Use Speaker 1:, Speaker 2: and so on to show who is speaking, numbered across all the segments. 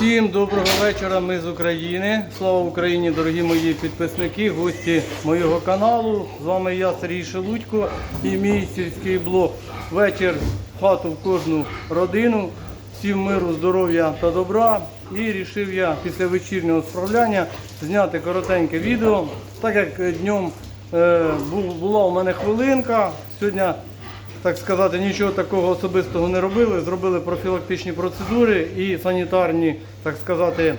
Speaker 1: Всім доброго вечора. Ми з України. Слава Україні, дорогі мої підписники, гості моєго каналу. З вами я, Сергій Шелудько і мій сільський блог. Вечір в хату в кожну родину. Всім миру, здоров'я та добра. І рішив я після вечірнього справляння зняти коротеньке відео. Так як днем е, була у мене хвилинка. Сьогодні так сказати, нічого такого особистого не робили. Зробили профілактичні процедури і санітарні, так сказати,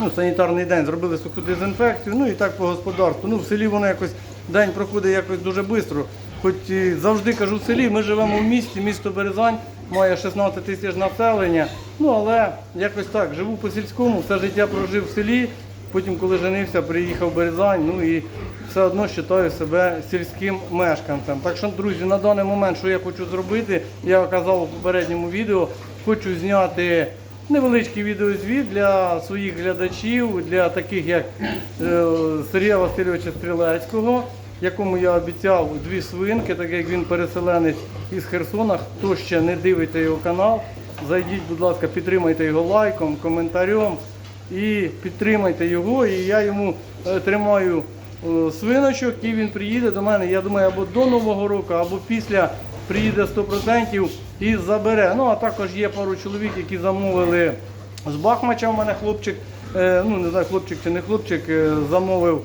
Speaker 1: ну, санітарний день. Зробили суху дезінфекцію, ну і так по господарству. Ну, в селі воно якось день проходить якось дуже швидко. Хоч завжди кажу в селі, ми живемо в місті, місто Березань має 16 тисяч населення. Ну але якось так, живу по сільському, все життя прожив в селі. Потім, коли женився, приїхав в Березань, ну і все одно вважаю себе сільським мешканцем. Так що, друзі, на даний момент, що я хочу зробити, я казав у попередньому відео, хочу зняти невеличкий відеозвіт для своїх глядачів, для таких як е, Сергія Васильовича Стрілецького, якому я обіцяв дві свинки, так як він переселенець із Херсона. Хто ще не дивиться його канал, зайдіть, будь ласка, підтримайте його лайком, коментарем і підтримайте його. І я йому е, тримаю е, свиночок, і він приїде до мене. Я думаю, або до Нового року, або після приїде 100% і забере. Ну а також є пару чоловік, які замовили з Бахмача. У мене хлопчик, е, ну не знаю, хлопчик чи не хлопчик, замовив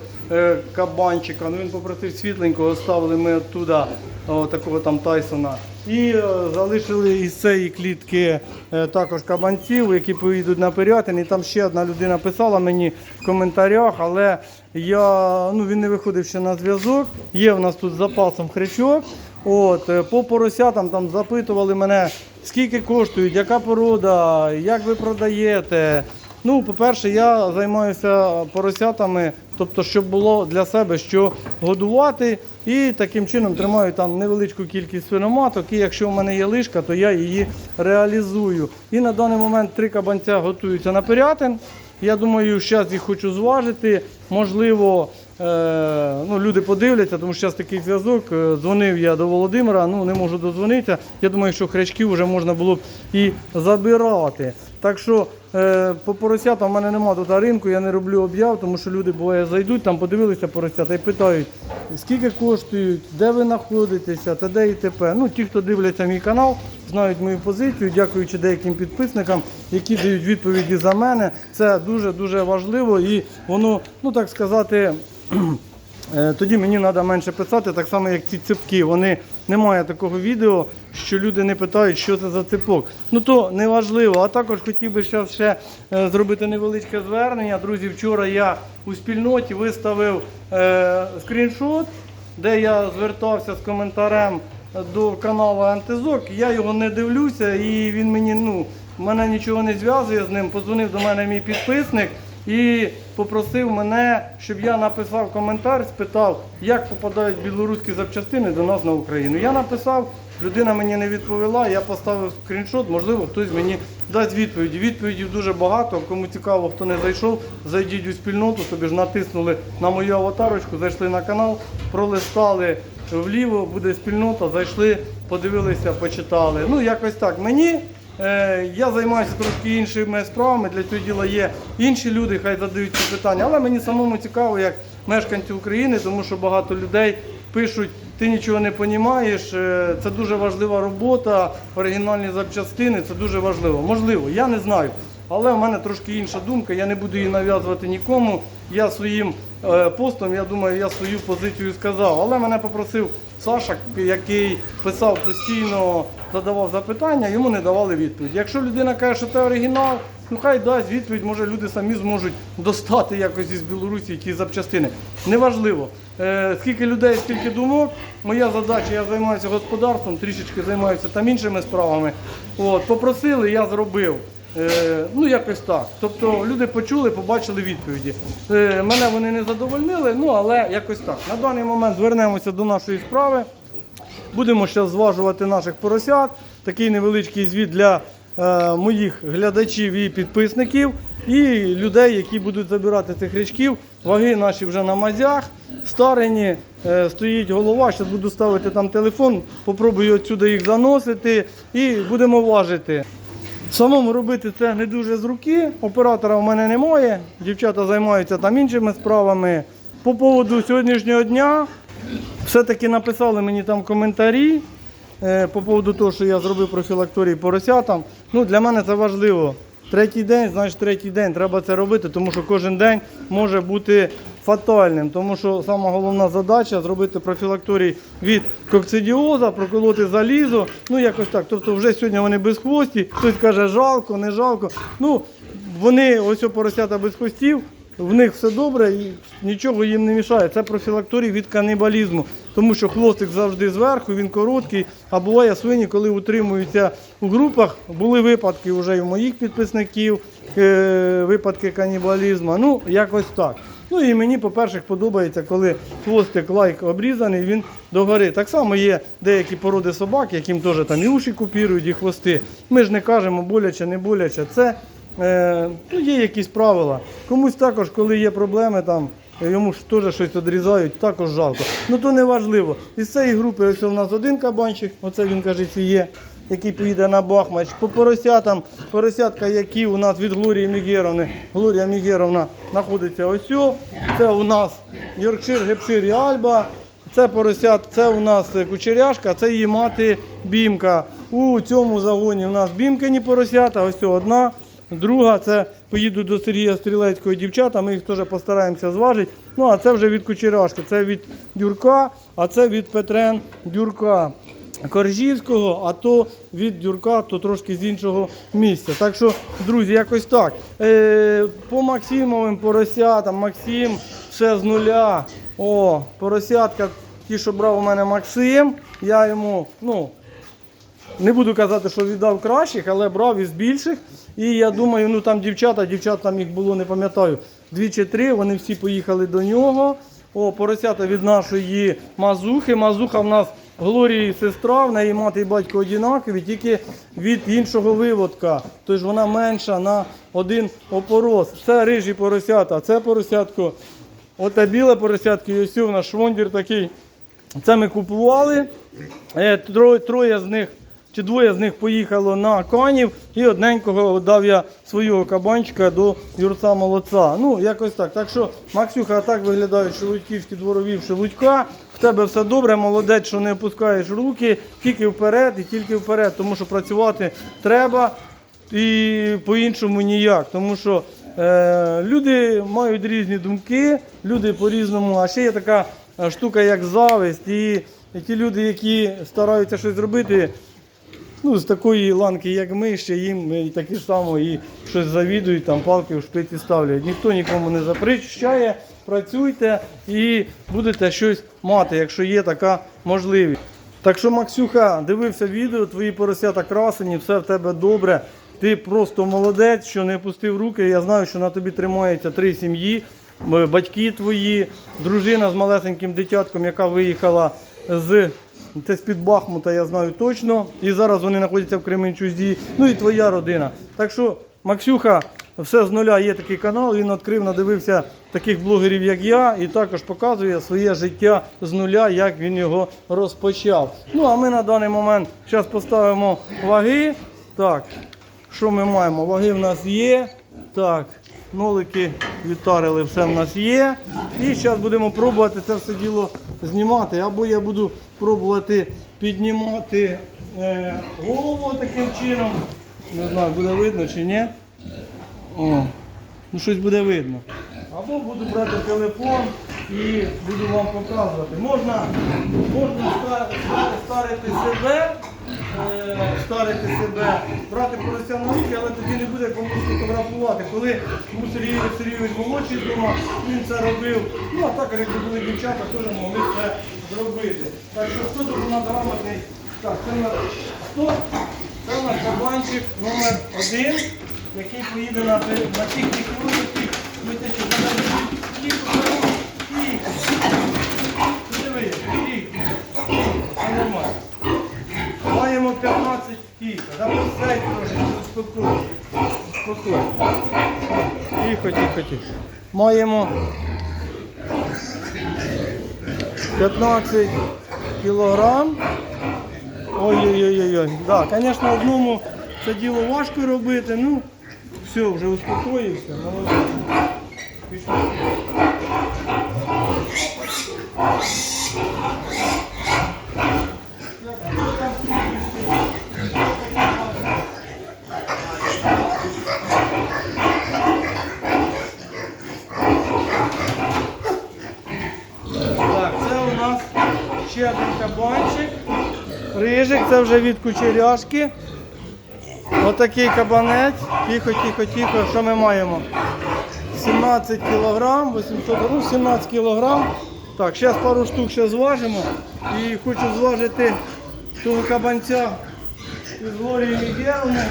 Speaker 1: кабанчика. Ну він попросив світленького, ставили ми оттуда такого там Тайсона. І е, залишили із цієї клітки е, також кабанців, які поїдуть на Пирятин. І там ще одна людина писала мені в коментарях, але я, ну, він не виходив ще на зв'язок. Є в нас тут з запасом хрячок. От, е, по поросятам там запитували мене, скільки коштують, яка порода, як ви продаєте. Ну, по-перше, я займаюся поросятами, тобто, щоб було для себе що годувати. І таким чином тримаю там невеличку кількість свиноматок. І якщо в мене є лишка, то я її реалізую. І на даний момент три кабанця готуються на пирятин. Я думаю, зараз їх хочу зважити. Можливо, е, ну, люди подивляться, тому що зараз такий зв'язок. Е, Дзвонив я до Володимира, ну не можу дозвонитися. Я думаю, що хрячків вже можна було б і забирати. Так що по поросятам в мене немає тут ринку, я не роблю об'яв, тому що люди буває зайдуть, там подивилися поросята і питають, скільки коштують, де ви знаходитеся, та де і т.п. Ну, ті, хто дивляться мій канал, знають мою позицію, дякуючи деяким підписникам, які дають відповіді за мене. Це дуже-дуже важливо і воно, ну так сказати, Е, Тоді мені треба менше писати, так само як ці ципки. Вони немає такого відео, що люди не питають, що це за ципок. Ну то не важливо. А також хотів би зараз ще е, зробити невеличке звернення. Друзі, вчора я у спільноті виставив е, скріншот, де я звертався з коментарем до каналу Антизок. Я його не дивлюся, і він мені ну мене нічого не зв'язує з ним. Позвонив до мене мій підписник і попросив мене, щоб я написав коментар, спитав, як попадають білоруські запчастини до нас на Україну. Я написав, людина мені не відповіла, я поставив скріншот, можливо, хтось мені дасть відповіді. Відповідів дуже багато. Кому цікаво, хто не зайшов, зайдіть у спільноту, собі ж натиснули на мою аватарочку, зайшли на канал, пролистали вліво, буде спільнота, зайшли, подивилися, почитали. Ну, якось так. Мені Я займаюся трошки іншими справами. Для цього діла є інші люди, хай задають ці питання. Але мені самому цікаво, як мешканцю України, тому що багато людей пишуть, ти нічого не розумієш. е, Це дуже важлива робота, оригінальні запчастини, це дуже важливо. Можливо, я не знаю. Але в мене трошки інша думка, я не буду її нав'язувати нікому. Я своїм е, постом, я думаю, я свою позицію сказав. Але мене попросив Саша, який писав постійно, задавав запитання, йому не давали відповідь. Якщо людина каже, що це оригінал, ну хай дасть відповідь, може люди самі зможуть достати якось із Білорусі ті запчастини. Неважливо. Е, скільки людей, скільки думок. Моя задача, я займаюся господарством, трішечки займаюся там іншими справами. От, попросили, я зробив. Е, ну, якось так. Тобто люди почули, побачили відповіді. Е, мене вони не задовольнили, ну але якось так. На даний момент звернемося до нашої справи. Будемо ще зважувати наших поросят. Такий невеличкий звіт для е, моїх глядачів і підписників, і людей, які будуть забирати цих річків. Ваги наші вже на мазях, старені, стоїть голова. Зараз буду ставити там телефон, попробую отсюди їх заносити і будемо важити. Самому робити це не дуже з руки. Оператора в мене немає. Дівчата займаються там іншими справами. По поводу сьогоднішнього дня все-таки написали мені там коментарі е, по поводу того, що я зробив профілакторій поросятам. Ну, для мене це важливо. Третій день, значить третій день треба це робити, тому що кожен день може бути фатальним. Тому що сама головна задача зробити профілакторій від кокцидіоза, проколоти залізо. Ну якось так. Тобто вже сьогодні вони без хвості. Хтось каже, жалко, не жалко. Ну, вони ось поросята без хвостів. В них все добре і нічого їм не мішає. Це профілакторій від канібалізму, тому що хвостик завжди зверху, він короткий. А буває свині, коли утримуються у групах. Були випадки вже і в моїх підписників, е, випадки канібалізму. Ну, якось так. Ну і мені, по-перше, подобається, коли хвостик лайк обрізаний, він догори. Так само є деякі породи собак, яким теж там і уші купірують, і хвости. Ми ж не кажемо боляче, не боляче. Це е, ну, є якісь правила. Комусь також, коли є проблеми, там, йому ж теж щось відрізають, також жалко. Ну то не важливо. Із цієї групи ось у нас один кабанчик, оце він каже, є. Який поїде на Бахмач. По поросятам, поросятка, які у нас від Глорії Мігеровни. Глорія Мігеровна знаходиться ось. Це у нас Йоркшир, Гепшир і Альба. Це поросят, це у нас кучеряшка, це її мати бімка. У цьому загоні у нас бімкині поросята, ось одна. Друга це поїду до Сергія Стрілецького дівчата, ми їх теж постараємося зважити. Ну, а це вже від кучеряшки, це від Дюрка, а це від Петрен Дюрка. Коржівського, а то від Дюрка, то трошки з іншого місця. Так що, друзі, якось так. Е, по Максимовим поросятам, Максим ще з нуля. О, поросятка, ті, що брав у мене Максим, я йому, ну, не буду казати, що віддав кращих, але брав із більших. І я думаю, ну там дівчата, дівчат там їх було, не пам'ятаю, дві чи три, вони всі поїхали до нього. О, поросята від нашої мазухи. Мазуха в нас Глорії сестра, в неї мати і батько однакові, тільки від іншого виводка. Тож вона менша на один опорос. Це рижі поросята, це поросятко. Оте біле поросятко, і ось у нас швондір такий. Це ми купували. Е, Троє, з них чи двоє з них поїхало на канів, і одненького дав я свого кабанчика до Юрца Молодця. Ну, якось так. Так що, Максюха, так виглядають шелудьківські дворові в шелудька. Тебе все добре, молодець, що не опускаєш руки, тільки вперед і тільки вперед, тому що працювати треба і по-іншому ніяк. Тому що е, люди мають різні думки, люди по-різному, а ще є така е, штука, як зависть. І, ті люди, які стараються щось зробити, ну, з такої ланки, як ми, ще їм і такі ж само і щось завідують, там палки в шпиці ставлять. Ніхто нікому не запрещає, працюйте і будете щось мати, якщо є така можливість. Так що, Максюха, дивився відео, твої поросята красені, все в тебе добре. Ти просто молодець, що не пустив руки. Я знаю, що на тобі тримаються три сім'ї, батьки твої, дружина з малесеньким дитятком, яка виїхала з це з-під Бахмута, я знаю точно. І зараз вони знаходяться в Кременчузі. Ну і твоя родина. Так що, Максюха, все з нуля є такий канал. Він відкрив, надивився таких блогерів, як я, і також показує своє життя з нуля, як він його розпочав. Ну а ми на даний момент зараз поставимо ваги. Так, що ми маємо? Ваги в нас є. Так, нолики відтарили, все в нас є. І зараз будемо пробувати це все діло знімати. Або я буду пробувати піднімати е, голову таким чином. Не знаю, буде видно чи ні. О, ну щось буде видно. Або буду брати телефон і буду вам показувати. Можна, можна ста- ста- старити себе, е, старити себе, брати порося на руки, але тоді не буде кому фотографувати. Коли був Сергій Сергійович молодший вдома, він це робив. Ну а також, якби були дівчата, теж могли це зробити. Так що хто у грамотний? Так, це нас хто? Це у кабанчик номер один. Який поїде на, на пікнік вулиці, ми те, що задаємо кільку дорог, тихо. Диви, тихо. Нормально. Маємо 15 тихо. Запустай трошки, успокойся. Успокойся. Тихо, тихо, тихо. Маємо 15 кілограм. Ой-ой-ой-ой. Да, звісно, одному це діло важко робити. Ну, все, вже успокоївся. Молодець. У нас ще один кабанчик. Рижик, це вже від кучеряшки. Отакий кабанець. Тихо, тихо, тихо. Що ми маємо? 17 кілограм, 800, ну 17 кілограм. Так, зараз пару штук ще зважимо. І хочу зважити того кабанця із Глорії Мігеловни.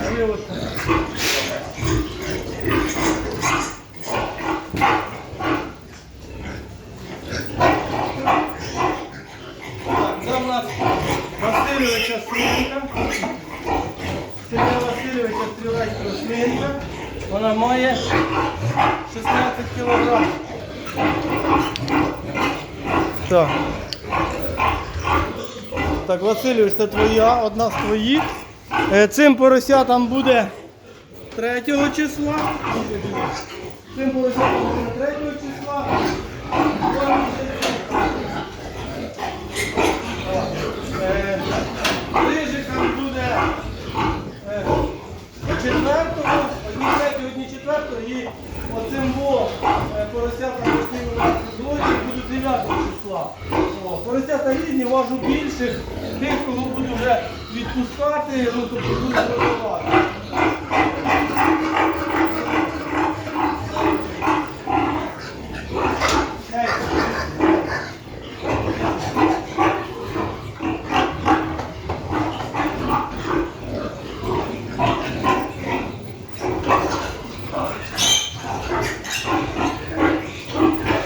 Speaker 1: Так, це у нас Васильовича свинка. Сергія Васильовича стрілецька. Вона має 16 кілограм. Так. Так, Васильович, це твоя, одна з твоїх. Е, Цим поросятам буде 3 числа. Цим поросятам буде 3 числа. Е, Рижикам буде е, четвертого, одні третього, одні четвертого, і оцим во е, поросятам, які у нас в злоті, будуть 9 числа. О, Поросята різні, важу більших, тих, кого буду вже відпускати, ну тобто буду продавати.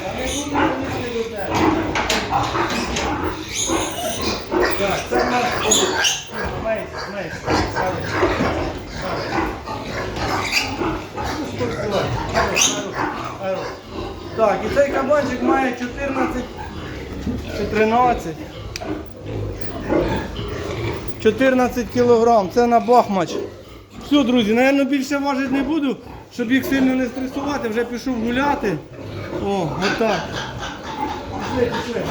Speaker 1: А не буду їсти до тебе. Так, це в нас мейс, мейс. Так, і цей кабанчик має 14 чи 13. 14 кілограм, це на бахмач. Все, друзі, напевно, більше важити не буду, щоб їх сильно не стресувати, вже пішов гуляти. О, отак. Пішли, пішли.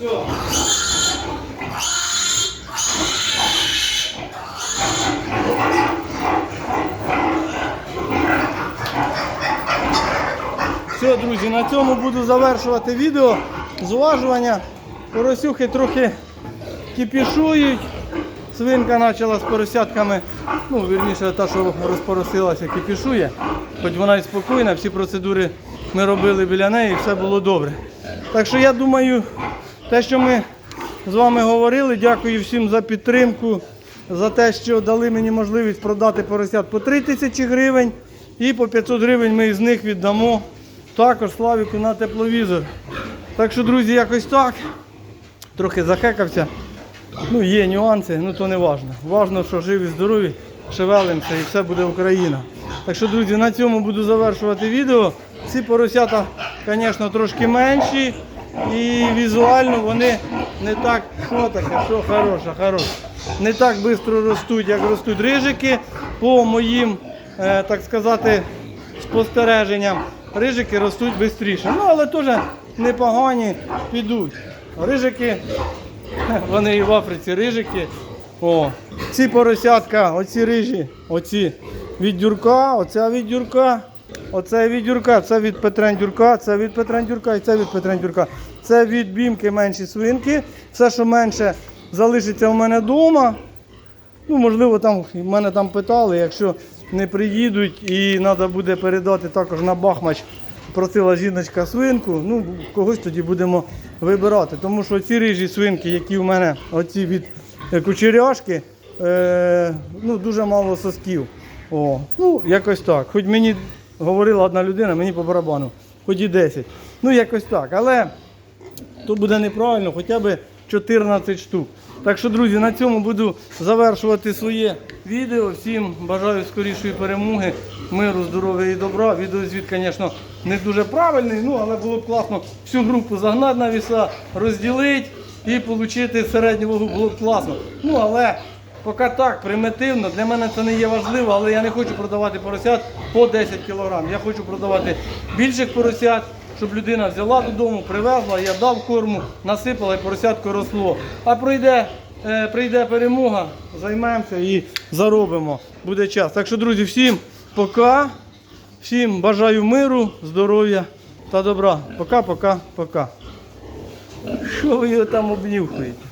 Speaker 1: Все. Все, друзі, на цьому буду завершувати відео. Зважування. Поросюхи трохи кипішують. Свинка почала з поросятками, ну, вірніше, та, що розпоросилася, кипішує. Хоч вона і спокійна, всі процедури ми робили біля неї, і все було добре. Так що я думаю, те, що ми з вами говорили, дякую всім за підтримку, за те, що дали мені можливість продати поросят по 3 тисячі гривень і по 500 гривень ми з них віддамо також Славіку на тепловізор. Так що, друзі, якось так. Трохи захекався. Ну, є нюанси, ну то не важно. Важно, що живі, здорові, шевелимося і все буде Україна. Так що, друзі, на цьому буду завершувати відео. Ці поросята, звісно, трошки менші. І візуально вони не так, що таке, що хороше, хороше. Не так швидко ростуть, як ростуть рижики. По моїм, е, так сказати, спостереженням, рижики ростуть швидше. Ну, але теж непогані підуть. Рижики вони і в Африці рижики. О, ці поросятка, оці рижі, оці від дюрка, оця від дюрка, оце від це від Петрендюрка, це від Петрендюрка і це від Петрендюрка. Це від бімки менші свинки. Все, що менше, залишиться в мене вдома. Ну, можливо, там в мене там питали, якщо не приїдуть і треба буде передати також на Бахмач, просила жіночка свинку, ну когось тоді будемо вибирати. Тому що ці рижі свинки, які в мене, оці від е, кучеряшки, е, ну, дуже мало сосків. О, ну, якось так. Хоч мені говорила одна людина, мені по барабану, хоч і 10. Ну, якось так. Але то буде неправильно, хоча б 14 штук. Так що, друзі, на цьому буду завершувати своє відео. Всім бажаю скорішої перемоги, миру, здоров'я і добра. Відеозвіт, звісно, не дуже правильний, ну але було б класно всю групу загнати на віса, розділити і отримати середню вагу було б класно. Ну але поки так, примітивно, для мене це не є важливо, але я не хочу продавати поросят по 10 кг. Я хочу продавати більших поросят щоб людина взяла додому, привезла, я дав корму, насипала і поросятко росло. А прийде, е, прийде перемога, займемося і заробимо. Буде час. Так що, друзі, всім пока. Всім бажаю миру, здоров'я та добра. Пока, пока, пока. Що ви його там обнюхуєте?